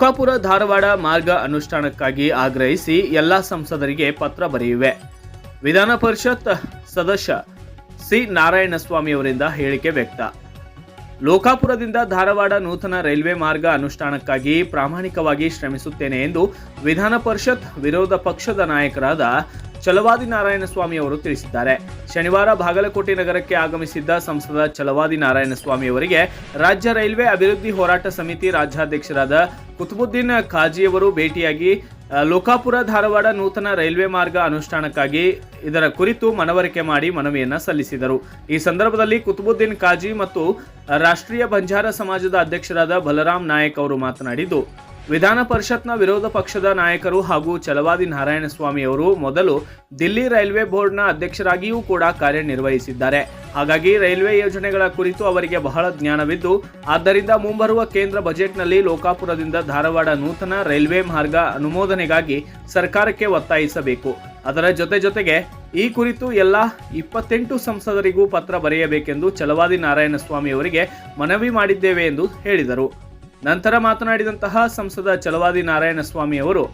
ಲೋಕಾಪುರ ಧಾರವಾಡ ಮಾರ್ಗ ಅನುಷ್ಠಾನಕ್ಕಾಗಿ ಆಗ್ರಹಿಸಿ ಎಲ್ಲ ಸಂಸದರಿಗೆ ಪತ್ರ ಬರೆಯುವೆ. ವಿಧಾನ ಪರಿಷತ್ ಸದಸ್ಯ ಸಿ. ನಾರಾಯಣಸ್ವಾಮಿ ಅವರಿಂದ ಹೇಳಿಕೆ ವ್ಯಕ್ತ. ಲೋಕಾಪುರದಿಂದ ಧಾರವಾಡ ನೂತನ ರೈಲ್ವೆ ಮಾರ್ಗ ಅನುಷ್ಠಾನಕ್ಕಾಗಿ ಪ್ರಾಮಾಣಿಕವಾಗಿ ಶ್ರಮಿಸುತ್ತೇನೆ ಎಂದು ವಿಧಾನ ಪರಿಷತ್ ವಿರೋಧ ಪಕ್ಷದ ನಾಯಕರಾದ ಚಲವಾದಿ ನಾರಾಯಣಸ್ವಾಮಿ ಅವರು ತಿಳಿಸಿದ್ದಾರೆ. ಶನಿವಾರ ಬಾಗಲಕೋಟೆ ನಗರಕ್ಕೆ ಆಗಮಿಸಿದ್ದ ಸಂಸದ ಚಲವಾದಿ ನಾರಾಯಣಸ್ವಾಮಿ ಅವರಿಗೆ ರಾಜ್ಯ ರೈಲ್ವೆ ಅಭಿವೃದ್ಧಿ ಹೋರಾಟ ಸಮಿತಿ ರಾಜ್ಯಾಧ್ಯಕ್ಷರಾದ ಕುತುಬುದ್ದೀನ್ ಖಾಜಿಯವರು ಭೇಟಿಯಾಗಿ ಲೋಕಾಪುರ ಧಾರವಾಡ ನೂತನ ರೈಲ್ವೆ ಮಾರ್ಗ ಅನುಷ್ಠಾನಕ್ಕಾಗಿ ಇದರ ಕುರಿತು ಮನವರಿಕೆ ಮಾಡಿ ಮನವಿಯನ್ನು ಸಲ್ಲಿಸಿದರು. ಈ ಸಂದರ್ಭದಲ್ಲಿ ಕುತುಬುದ್ದೀನ್ ಖಾಜಿ ಮತ್ತು ರಾಷ್ಟ್ರೀಯ ಬಂಜಾರ ಸಮಾಜದ ಅಧ್ಯಕ್ಷರಾದ ಬಲರಾಮ್ ನಾಯಕ್ ಅವರು ಮಾತನಾಡಿದ್ದು ವಿಧಾನ ಪರಿಷತ್ನ ವಿರೋಧ ಪಕ್ಷದ ನಾಯಕರು ಹಾಗೂ ಚಲವಾದಿ ನಾರಾಯಣಸ್ವಾಮಿ ಅವರು ಮೊದಲು ದಿಲ್ಲಿ ರೈಲ್ವೆ ಬೋರ್ಡ್ನ ಅಧ್ಯಕ್ಷರಾಗಿಯೂ ಕೂಡ ಕಾರ್ಯನಿರ್ವಹಿಸಿದ್ದಾರೆ. ಹಾಗಾಗಿ ರೈಲ್ವೆ ಯೋಜನೆಗಳ ಕುರಿತು ಅವರಿಗೆ ಬಹಳ ಜ್ಞಾನವಿದ್ದು, ಆದ್ದರಿಂದ ಮುಂಬರುವ ಕೇಂದ್ರ ಬಜೆಟ್ನಲ್ಲಿ ಲೋಕಾಪುರದಿಂದ ಧಾರವಾಡ ನೂತನ ರೈಲ್ವೆ ಮಾರ್ಗ ಅನುಮೋದನೆಗಾಗಿ ಸರ್ಕಾರಕ್ಕೆ ಒತ್ತಾಯಿಸಬೇಕು. ಅದರ ಜೊತೆ ಜೊತೆಗೆ ಈ ಕುರಿತು ಎಲ್ಲ ಇಪ್ಪತ್ತೆಂಟು ಸಂಸದರಿಗೂ ಪತ್ರ ಬರೆಯಬೇಕೆಂದು ಚಲವಾದಿ ನಾರಾಯಣಸ್ವಾಮಿ ಅವರಿಗೆ ಮನವಿ ಮಾಡಿದ್ದೇವೆ ಎಂದು ಹೇಳಿದರು. ನಂತರ ಮಾತನಾಡಿದಂತಹ ಸಂಸದ ಚಲವಾದಿ ನಾರಾಯಣಸ್ವಾಮಿ ಅವರು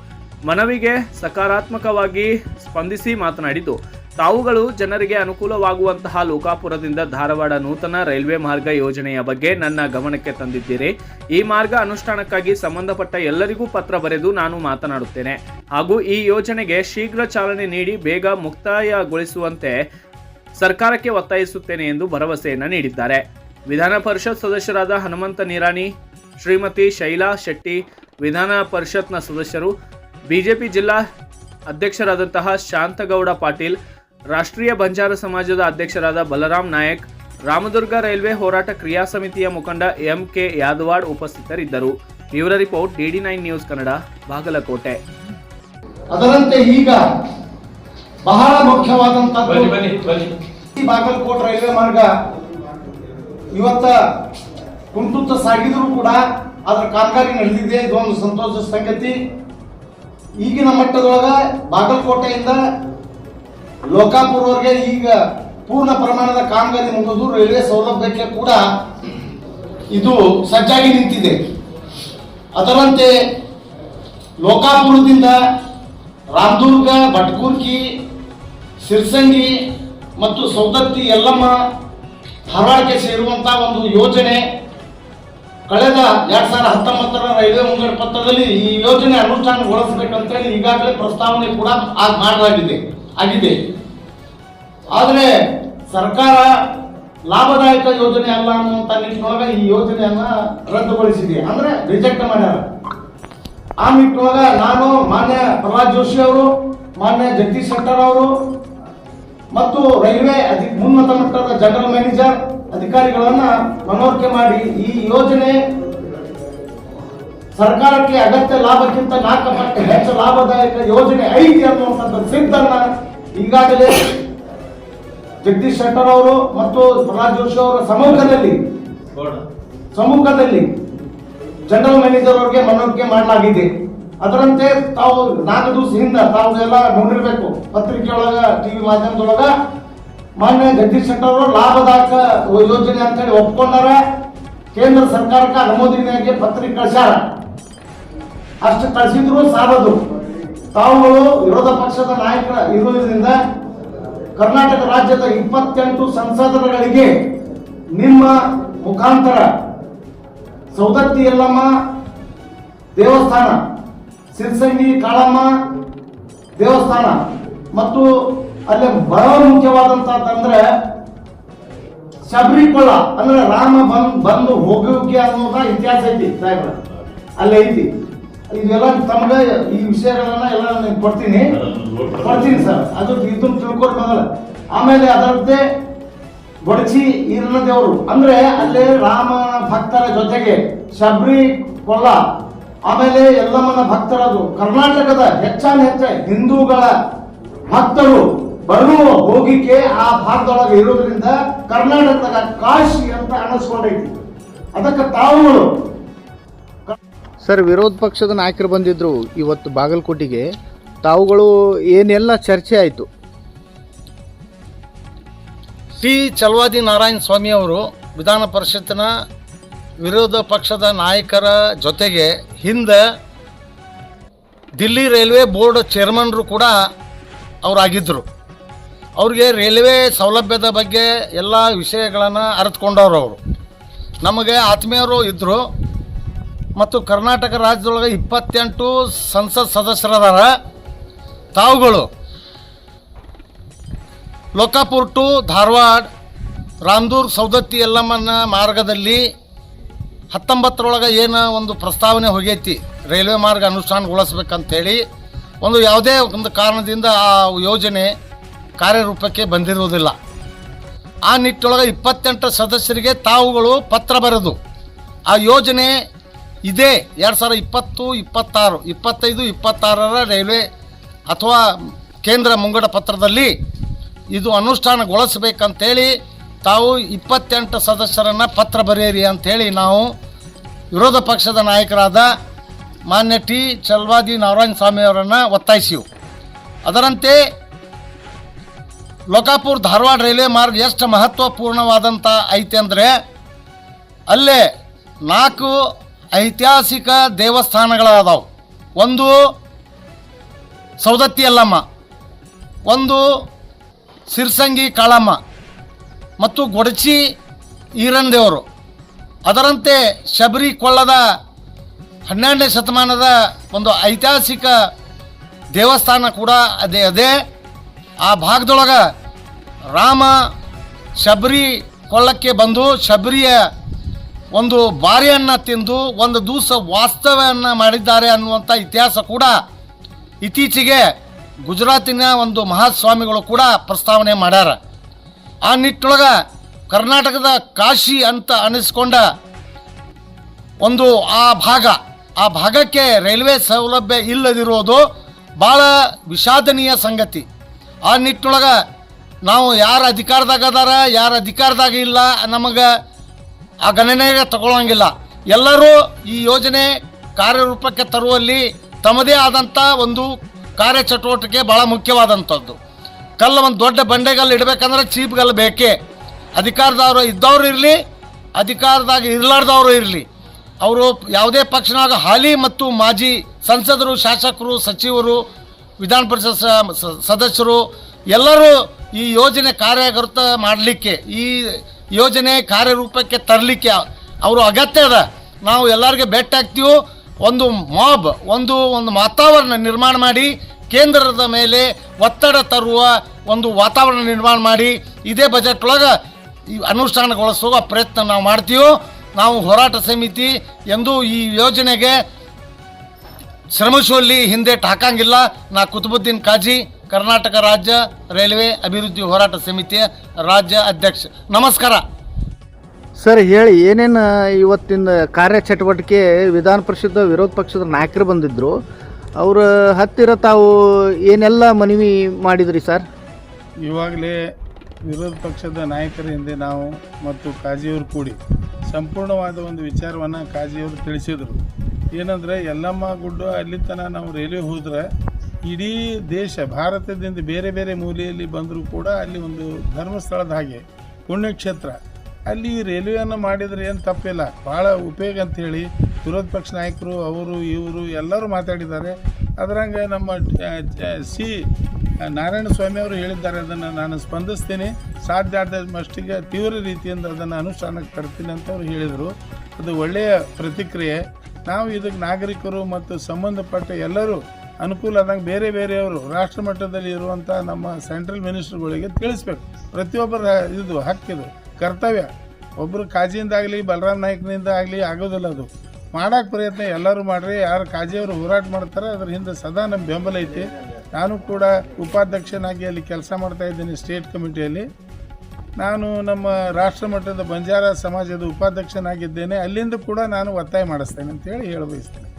ಮನವಿಗೆ ಸಕಾರಾತ್ಮಕವಾಗಿ ಸ್ಪಂದಿಸಿ ಮಾತನಾಡಿದ್ದು, ತಾವುಗಳು ಜನರಿಗೆ ಅನುಕೂಲವಾಗುವಂತಹ ಲೋಕಾಪುರದಿಂದ ಧಾರವಾಡ ನೂತನ ರೈಲ್ವೆ ಮಾರ್ಗ ಯೋಜನೆಯ ಬಗ್ಗೆ ನನ್ನ ಗಮನಕ್ಕೆ ತಂದಿದ್ದೀರಿ. ಈ ಮಾರ್ಗ ಅನುಷ್ಠಾನಕ್ಕಾಗಿ ಸಂಬಂಧಪಟ್ಟ ಎಲ್ಲರಿಗೂ ಪತ್ರ ಬರೆದು ನಾನು ಮಾತನಾಡುತ್ತೇನೆ. ಹಾಗೂ ಈ ಯೋಜನೆಗೆ ಶೀಘ್ರ ಚಾಲನೆ ನೀಡಿ ಬೇಗ ಮುಕ್ತಾಯಗೊಳಿಸುವಂತೆ ಸರ್ಕಾರಕ್ಕೆ ಒತ್ತಾಯಿಸುತ್ತೇನೆ ಎಂದು ಭರವಸೆಯನ್ನು ನೀಡಿದ್ದಾರೆ. ವಿಧಾನ ಪರಿಷತ್ ಸದಸ್ಯರಾದ ಹನುಮಂತ ನಿರಾಣಿ ಶ್ರೀಮತಿ ಶೈಲಾ ಶೆಟ್ಟಿ ವಿಧಾನ ಪರಿಷತ್ನ ಸದಸ್ಯರು ಬಿಜೆಪಿ ಜಿಲ್ಲಾ ಅಧ್ಯಕ್ಷರಾದಂತಹ ಶಾಂತಗೌಡ ಪಾಟೀಲ್ ರಾಷ್ಟ್ರೀಯ ಬಂಜಾರ ಸಮಾಜದ ಅಧ್ಯಕ್ಷರಾದ ಬಲರಾಮ್ ನಾಯಕ್ ರಾಮದುರ್ಗ ರೈಲ್ವೆ ಹೋರಾಟ ಕ್ರಿಯಾ ಸಮಿತಿಯ ಮುಖಂಡ ಎಂ ಕೆ ಯಾದವಾಡ್ ಉಪಸ್ಥಿತರಿದ್ದರು. ಇವರ report DD nine news Kannada Bagalkote. ಅದರಂತೆ ಈಗ ಬಹಳ ಮುಖ್ಯವಾದಂತಹ ಬಾಗಲಕೋಟ್ ರೈಲ್ವೆ ಮಾರ್ಗ ಇವತ್ತ ಕುಂಟುತ್ತ ಸಾಗಿದ್ರು ಕೂಡ ಅದರ ಕಾಮಗಾರಿ ನಡೆದಿದೆ ಇದೊಂದು ಸಂತೋಷದ ಸಂಗತಿ. ಈಗಿನ ಮಟ್ಟದೊಳಗ ಬಾಗಲಕೋಟೆಯಿಂದ ಲೋಕಾಪುರವರೆಗೆ ಈಗ ಪೂರ್ಣ ಪ್ರಮಾಣದ ಕಾಮಗಾರಿ ಮುಗಿದು ರೈಲ್ವೆ ಸೌಲಭ್ಯಕ್ಕೆ ಕೂಡ ಇದು ಸಜ್ಜಾಗಿ ನಿಂತಿದೆ. ಅದರಂತೆ ಲೋಕಾಪುರದಿಂದ ರಾಮದುರ್ಗ, ಭಟ್ಕುರ್ಕಿ, ಸಿರ್ಸಂಗಿ ಮತ್ತು ಸೌದತ್ತಿ, ಯಲ್ಲಮ್ಮ, ಧಾರವಾಡಕ್ಕೆ ಸೇರುವಂತ ಒಂದು ಯೋಜನೆ ಕಳೆದ ಎರಡ್ ಸಾವಿರದ ಹತ್ತೊಂಬತ್ತರ ರೈಲ್ವೆ ಮುಂಗಡ ಪತ್ರದಲ್ಲಿ ಈ ಯೋಜನೆ ಅನುಷ್ಠಾನಗೊಳಿಸಬೇಕಂತೇಳಿ ಈಗಾಗಲೇ ಪ್ರಸ್ತಾವನೆ ಕೂಡ ಆಗ್ ಮಾಡಲಾಗಿದೆ, ಆಗಿದೆ. ಆದರೆ ಸರ್ಕಾರ ಲಾಭದಾಯಕ ಯೋಜನೆ ಅಲ್ಲ ಅನ್ನುವಂತ ನಿಟ್ಟಿನೊಳಗೆ ಈ ಯೋಜನೆಯನ್ನ ರದ್ದುಗೊಳಿಸಿದೆ. ಅಂದ್ರೆ ರಿಜೆಕ್ಟ್ ಮಾಡ್ಯಾರ. ಆ ನಿಟ್ಟಿನೊಳಗ ನಾನು, ಮಾನ್ಯ ಪ್ರಹ್ಲಾದ್ ಜೋಶಿ ಅವರು, ಮಾನ್ಯ ಜಗದೀಶ್ ಶೆಟ್ಟರ್ ಅವರು ಮತ್ತು ರೈಲ್ವೆ ಅಧಿಕ ಉನ್ನತ ಮಟ್ಟದ ಜನರಲ್ ಮ್ಯಾನೇಜರ್ ಅಧಿಕಾರಿಗಳನ್ನ ಮನವರಿಕೆ ಮಾಡಿ ಈ ಯೋಜನೆ ಸರ್ಕಾರಕ್ಕೆ ಅಗತ್ಯ ಲಾಭಕ್ಕಿಂತ ನಾಲ್ಕು ಪಟ್ಟು ಹೆಚ್ಚು ಲಾಭದಾಯಕ ಯೋಜನೆ ಐತಿ ಅನ್ನುವಂಥದ್ದು ಸಿದ್ಧನ್ನ ಈಗಾಗಲೇ ಜಗದೀಶ್ ಶೆಟ್ಟರ್ ಅವರು ಮತ್ತು ಪ್ರಹ್ಲಾದ್ ಜೋಶಿ ಅವರ ಸಮ್ಮುಖದಲ್ಲಿ ಸಮ್ಮುಖದಲ್ಲಿ ಜನರಲ್ ಮ್ಯಾನೇಜರ್ ಅವರಿಗೆ ಮನವರಿಕೆ ಮಾಡಲಾಗಿದೆ. ಅದರಂತೆ ತಾವು ನಾಲ್ಕು ದಿವಸ ಹಿಂದ ತಾವು ಎಲ್ಲ ನೋಡಿರ್ಬೇಕು. ಪತ್ರಿಕೆಯೊಳಗ, ಟಿವಿ ಮಾಧ್ಯಮದೊಳಗ ಮಾನ್ಯ ಜಗದೀಶ್ ಶೆಟ್ಟರ್ ಅವರು ಲಾಭದಾಯಕ ಯೋಜನೆ ಅಂತೇಳಿ ಒಪ್ಕೊಂಡಾರ ಕೇಂದ್ರ ಸರ್ಕಾರಕ್ಕೆ ಅನುಮೋದನೆಗೆ ಪತ್ರಿಕೆ ಕಳಿಸ್ಯಾರ. ಅಷ್ಟು ಕಳಿಸಿದ್ರು ಸಾಲದು. ತಾವುಗಳು ವಿರೋಧ ಪಕ್ಷದ ನಾಯಕರ ಇರುವುದರಿಂದ ಕರ್ನಾಟಕ ರಾಜ್ಯದ ಇಪ್ಪತ್ತೆಂಟು ಸಂಸದರುಗಳಿಗೆ ನಿಮ್ಮ ಮುಖಾಂತರ ಸೌದತ್ತಿ ಯಲ್ಲಮ್ಮ, ದೇವಸ್ಥಾನ, ಸಿರ್ಸಂಗಿ ಕಾಳಮ್ಮ ದೇವಸ್ಥಾನ ಮತ್ತು ಅಲ್ಲಿ ಬಹಳ ಮುಖ್ಯವಾದಂತಂದ್ರೆ ಶಬರಿಕೊಳ್ಳ ಅಂದ್ರೆ ರಾಮ ಬಂದ್, ಬಂದು ಹೋಗೋಕೆ ಅನ್ನೋದ ಇತಿಹಾಸ ಐತಿ ಸಾಹೇಬ್ರ. ಅಲ್ಲಿ ಐತಿ. ಇದೆಲ್ಲ ತಮ್ಗ ಈ ವಿಷಯಗಳನ್ನ ಎಲ್ಲ ನಾನು ಕೊಡ್ತೀನಿ. ಕೊಡ್ತೀನಿ ಸರ್. ಅದು ಇದನ್ನ ತಿಳ್ಕೊಂಡು ಆಮೇಲೆ ಅದರದ್ದೇ ಬಡಚಿ ಈರನ ದೇವರು. ಅಂದ್ರೆ ಅಲ್ಲಿ ರಾಮನ ಭಕ್ತರ ಜೊತೆಗೆ ಶಬರಿ ಕೊಲ್ಲ ಆಮೇಲೆ ಎಲ್ಲಮ್ಮನ ಭಕ್ತರದು ಕರ್ನಾಟಕದ ಹೆಚ್ಚಾನ ಹೆಚ್ಚ ಹಿಂದೂಗಳ ಭಕ್ತರು ಬರುವ ಹೋಗಿಕೆ ಆ ಭಾಗದೊಳಗೆ ಇರೋದ್ರಿಂದ ಕರ್ನಾಟಕದಾಗ ಕಾಶಿ ಅಂತ ಅನಿಸ್ಕೊಂಡೈತಿ. ಅದಕ್ಕೆ ತಾವುಗಳು ಸರ್ ವಿರೋಧ ಪಕ್ಷದ ನಾಯಕರು ಬಂದಿದ್ರು ಇವತ್ತು ಬಾಗಲಕೋಟೆಗೆ. ತಾವುಗಳು ಏನೆಲ್ಲ ಚರ್ಚೆ ಆಯಿತು? ಸಿ ಚಲವಾದಿ ನಾರಾಯಣ ಸ್ವಾಮಿ ಅವರು ವಿಧಾನ ಪರಿಷತ್ತಿನ ವಿರೋಧ ಪಕ್ಷದ ನಾಯಕರ ಜೊತೆಗೆ ಹಿಂದೆ ದಿಲ್ಲಿ ರೈಲ್ವೆ ಬೋರ್ಡ್ ಚೇರ್ಮನ್ರು ಕೂಡ ಅವರಾಗಿದ್ದರು ಅವ್ರಿಗೆ ರೈಲ್ವೆ ಸೌಲಭ್ಯದ ಬಗ್ಗೆ ಎಲ್ಲ ವಿಷಯಗಳನ್ನು ಅರಿತುಕೊಂಡವ್ರು ಅವರು. ನಮಗೆ ಆತ್ಮೀಯರು ಇದ್ದರು ಮತ್ತು ಕರ್ನಾಟಕ ರಾಜ್ಯದೊಳಗೆ ಇಪ್ಪತ್ತೆಂಟು ಸಂಸತ್ ಸದಸ್ಯರದಾರ. ತಾವುಗಳು ಲೋಕಾಪುರ್ ಟು ಧಾರವಾಡ, ರಾಮದೂರ್ ಸೌದತ್ತಿ ಎಲ್ಲಮ್ಮನ ಮಾರ್ಗದಲ್ಲಿ ಹತ್ತೊಂಬತ್ತರೊಳಗೆ ಏನು ಒಂದು ಪ್ರಸ್ತಾವನೆ ಹೋಗೈತಿ. ರೈಲ್ವೆ ಮಾರ್ಗ ಅನುಷ್ಠಾನಗೊಳಿಸ್ಬೇಕಂತೇಳಿ. ಒಂದು ಯಾವುದೇ ಒಂದು ಕಾರಣದಿಂದ ಆ ಯೋಜನೆ ಕಾರ್ಯರೂಪಕ್ಕೆ ಬಂದಿರುವುದಿಲ್ಲ. ಆ ನಿಟ್ಟೊಳಗೆ ಇಪ್ಪತ್ತೆಂಟು ಸದಸ್ಯರಿಗೆ ತಾವುಗಳು ಪತ್ರ ಬರೆದು, ಆ ಯೋಜನೆ ಇದೆ ಎರಡು ಸಾವಿರ ಇಪ್ಪತ್ತು, ಇಪ್ಪತ್ತಾರು, ಇಪ್ಪತ್ತೈದು, ಇಪ್ಪತ್ತಾರರ ರೈಲ್ವೆ ಅಥವಾ ಕೇಂದ್ರ ಮುಂಗಡ ಪತ್ರದಲ್ಲಿ ಇದು ಅನುಷ್ಠಾನಗೊಳಿಸಬೇಕಂತೇಳಿ ತಾವು ಇಪ್ಪತ್ತೆಂಟು ಸದಸ್ಯರನ್ನು ಪತ್ರ ಬರೆಯಿರಿ ಅಂಥೇಳಿ ನಾವು ವಿರೋಧ ಪಕ್ಷದ ನಾಯಕರಾದ ಮಾನ್ಯ ಟಿ. ಚಲ್ವಾದಿ ನಾರಾಯಣ ಸ್ವಾಮಿ ಅವರನ್ನು ಒತ್ತಾಯಿಸಿವು. ಅದರಂತೆ ಲೋಕಾಪುರ್ ಧಾರವಾಡ ರೈಲ್ವೆ ಮಾರ್ಗ ಎಷ್ಟು ಮಹತ್ವಪೂರ್ಣವಾದಂಥ ಐತೆ ಅಂದರೆ ಅಲ್ಲೇ ನಾಲ್ಕು ಐತಿಹಾಸಿಕ ದೇವಸ್ಥಾನಗಳಾದವು. ಒಂದು ಸೌದತ್ತಿ ಅಲ್ಲಮ್ಮ, ಒಂದು ಸಿರ್ಸಂಗಿ ಕಾಳಮ್ಮ ಮತ್ತು ಗೊಡಚಿ ಈರನ್ ಅದರಂತೆ ಶಬರಿ ಕೊಳ್ಳದ ಹನ್ನೆರಡನೇ ಶತಮಾನದ ಒಂದು ಐತಿಹಾಸಿಕ ದೇವಸ್ಥಾನ ಕೂಡ ಅದೇ ಅದೇ. ಆ ಭಾಗದೊಳಗೆ ರಾಮ ಶಬರಿ ಕೊಳ್ಳಕ್ಕೆ ಬಂದು ಶಬರಿಯ ಒಂದು ಬಾರಿಯನ್ನು ತಿಂದು ಒಂದು ದಿವಸ ವಾಸ್ತವ್ಯವನ್ನು ಮಾಡಿದ್ದಾರೆ ಅನ್ನುವಂಥ ಇತಿಹಾಸ ಕೂಡ ಇತ್ತೀಚೆಗೆ ಗುಜರಾತಿನ ಒಂದು ಮಹಾಸ್ವಾಮಿಗಳು ಕೂಡ ಪ್ರಸ್ತಾವನೆ ಮಾಡ್ಯಾರ. ಆ ನಿಟ್ಟೊಳಗೆ ಕರ್ನಾಟಕದ ಕಾಶಿ ಅಂತ ಅನಿಸ್ಕೊಂಡ ಒಂದು ಆ ಭಾಗ, ಆ ಭಾಗಕ್ಕೆ ರೈಲ್ವೆ ಸೌಲಭ್ಯ ಇಲ್ಲದಿರೋದು ಭಾಳ ವಿಷಾದನೀಯ ಸಂಗತಿ. ಆ ನಿಟ್ಟೊಳಗೆ ನಾವು ಯಾರು ಅಧಿಕಾರದಾಗ ಅದಾರ, ಯಾರು ಅಧಿಕಾರದಾಗ ಇಲ್ಲ, ನಮಗೆ ಆ ಗಣನೆಗೆ ತಗೊಳ್ಳೋಂಗಿಲ್ಲ ಎಲ್ಲರೂ ಈ ಯೋಜನೆ ಕಾರ್ಯರೂಪಕ್ಕೆ ತರುವಲ್ಲಿ ತಮ್ಮದೇ ಆದಂಥ ಒಂದು ಕಾರ್ಯಚಟುವಟಿಕೆ ಭಾಳ ಮುಖ್ಯವಾದಂಥದ್ದು ಕಲ್ಲು ಒಂದು ದೊಡ್ಡ ಬಂಡೆಗಲ್ಲು ಇಡಬೇಕಂದ್ರೆ ಚೀಪ್ಗಲ್ಲು ಬೇಕೇ. ಅಧಿಕಾರದವರು ಇದ್ದವ್ರು ಇರಲಿ, ಅಧಿಕಾರದಾಗ ಇರಲಾರ್ದವರು ಇರಲಿ. ಅವರು ಯಾವುದೇ ಪಕ್ಷನಾಗ ಹಾಲಿ ಮತ್ತು ಮಾಜಿ ಸಂಸದರು, ಶಾಸಕರು, ಸಚಿವರು ವಿಧಾನ ಪರಿಷತ್ ಸದಸ್ಯರು ಎಲ್ಲರೂ ಈ ಯೋಜನೆ ಕಾರ್ಯಗತ ಮಾಡಲಿಕ್ಕೆ, ಈ ಯೋಜನೆ ಕಾರ್ಯರೂಪಕ್ಕೆ ತರಲಿಕ್ಕೆ ಅವರು ಅಗತ್ಯ ಅದ. ನಾವು ಎಲ್ಲರಿಗೆ ಭೇಟಿ ಆಗ್ತೀವೋ, ಒಂದು ಮಾಬ್ ಒಂದು ಒಂದು ವಾತಾವರಣ ನಿರ್ಮಾಣ ಮಾಡಿ, ಕೇಂದ್ರದ ಮೇಲೆ ಒತ್ತಡ ತರುವ ಒಂದು ವಾತಾವರಣ ನಿರ್ಮಾಣ ಮಾಡಿ, ಇದೇ ಬಜೆಟ್ ಒಳಗೆ ಈ ಅನುಷ್ಠಾನಗೊಳಿಸುವ ಪ್ರಯತ್ನ ನಾವು ಮಾಡ್ತೀವೋ, ನಾವು ಹೋರಾಟ ಸಮಿತಿ ಎಂದು ಈ ಯೋಜನೆಗೆ ಶ್ರಮಿಸುವಲ್ಲಿ ಹಿಂದೆ ಹಾಕಂಗಿಲ್ಲ ನಾ ಕುತುಬುದ್ದೀನ್ ಕಾಜಿ ಕರ್ನಾಟಕ ರಾಜ್ಯ ರೈಲ್ವೆ ಅಭಿವೃದ್ಧಿ ಹೋರಾಟ ಸಮಿತಿಯ ರಾಜ್ಯ ಅಧ್ಯಕ್ಷ. ನಮಸ್ಕಾರ. ಸರ್ ಹೇಳಿ ಏನೇನು ಇವತ್ತಿನ ಕಾರ್ಯಚಟುವಟಿಕೆ ವಿಧಾನ ಪರಿಷತ್ ವಿರೋಧ ಪಕ್ಷದ ನಾಯಕರು ಬಂದಿದ್ದರು ಅವರ ಹತ್ತಿರ ತಾವು ಏನೆಲ್ಲ ಮನವಿ ಮಾಡಿದ್ರಿ ಸರ್? ಇವಾಗಲೇ ವಿರೋಧ ಪಕ್ಷದ ನಾಯಕರ ಹಿಂದೆ ನಾವು ಮತ್ತು ಕಾಜಿಯವರು ಕೂಡಿ ಸಂಪೂರ್ಣವಾದ ಒಂದು ವಿಚಾರವನ್ನು ಕಾಜಿಯವರು ತಿಳಿಸಿದರು. ಏನಂದರೆ ಯಲ್ಲಮ್ಮ ಗುಡ್ಡ ಅಲ್ಲಿ ತನಕ ನಾವು ರೈಲ್ವೆ ಹೋದ್ರೆ ಇಡೀ ದೇಶ, ಭಾರತದಿಂದ ಬೇರೆ ಬೇರೆ ಮೂಲೆಯಲ್ಲಿ ಬಂದರೂ ಕೂಡ ಅಲ್ಲಿ ಒಂದು ಧರ್ಮಸ್ಥಳದ ಹಾಗೆ, ಪುಣ್ಯಕ್ಷೇತ್ರ. ಅಲ್ಲಿ ರೈಲ್ವೆಯನ್ನು ಮಾಡಿದರೆ ಏನು ತಪ್ಪಿಲ್ಲ. ಭಾಳ ಉಪಯೋಗ ಅಂಥೇಳಿ ವಿರೋಧ ಪಕ್ಷ ನಾಯಕರು, ಅವರು, ಇವರು ಎಲ್ಲರೂ ಮಾತಾಡಿದ್ದಾರೆ. ಅದರಂಗೆ ನಮ್ಮ ಸಿ, ನಾರಾಯಣ ಸ್ವಾಮಿ ಅವರು ಹೇಳಿದ್ದಾರೆ, ಅದನ್ನು ನಾನು ಸ್ಪಂದಿಸ್ತೀನಿ. ಸಾಧ್ಯ ಆದ ಮಷ್ಟಿಗೆ ತೀವ್ರ ರೀತಿಯಿಂದ ಅದನ್ನು ಅನುಷ್ಠಾನಕ್ಕೆ ತರ್ತೀನಿ ಅಂತ ಅವರು ಹೇಳಿದರು. ಅದು ಒಳ್ಳೆಯ ಪ್ರತಿಕ್ರಿಯೆ. ನಾವು ಇದಕ್ಕೆ ನಾಗರಿಕರು ಮತ್ತು ಸಂಬಂಧಪಟ್ಟ ಎಲ್ಲರೂ ಅನುಕೂಲ ಆದಂಗೆ ಬೇರೆ ಬೇರೆಯವರು ರಾಷ್ಟ್ರ ಮಟ್ಟದಲ್ಲಿ ಇರುವಂಥ ನಮ್ಮ ಸೆಂಟ್ರಲ್ ಮಿನಿಸ್ಟರ್ಗಳಿಗೆ ತಿಳಿಸ್ಬೇಕು. ಪ್ರತಿಯೊಬ್ಬರ ಇದು ಹಕ್ಕಿದು, ಕರ್ತವ್ಯ. ಒಬ್ಬರು ಕಾಜಿಯಿಂದಾಗಲಿ ಬಲರಾಮ್ ನಾಯ್ಕನಿಂದ ಆಗಲಿ ಆಗೋದಿಲ್ಲ ಅದು. ಮಾಡೋಕ್ಕೆ ಪ್ರಯತ್ನ ಎಲ್ಲರೂ ಮಾಡಿರಿ, ಯಾರು ಕಾಜಿಯವರು ಹೋರಾಟ ಮಾಡ್ತಾರೆ, ಅದ್ರ ಹಿಂದೆ ಸದಾ ನಮ್ಮ ಬೆಂಬಲ ಐತಿ. ನಾನು ಕೂಡ ಉಪಾಧ್ಯಕ್ಷನಾಗಿ ಅಲ್ಲಿ ಕೆಲಸ ಮಾಡ್ತಾ ಇದ್ದೀನಿ ಸ್ಟೇಟ್ ಕಮಿಟಿಯಲ್ಲಿ. ನಾನು ನಮ್ಮ ರಾಷ್ಟ್ರ ಮಟ್ಟದ ಬಂಜಾರ ಸಮಾಜದ ಉಪಾಧ್ಯಕ್ಷನಾಗಿದ್ದೇನೆ. ಅಲ್ಲಿಂದ ಕೂಡ ನಾನು ಒತ್ತಾಯ ಮಾಡಿಸ್ತೇನೆ ಅಂತೇಳಿ ಹೇಳ ಬಯಸ್ತೇನೆ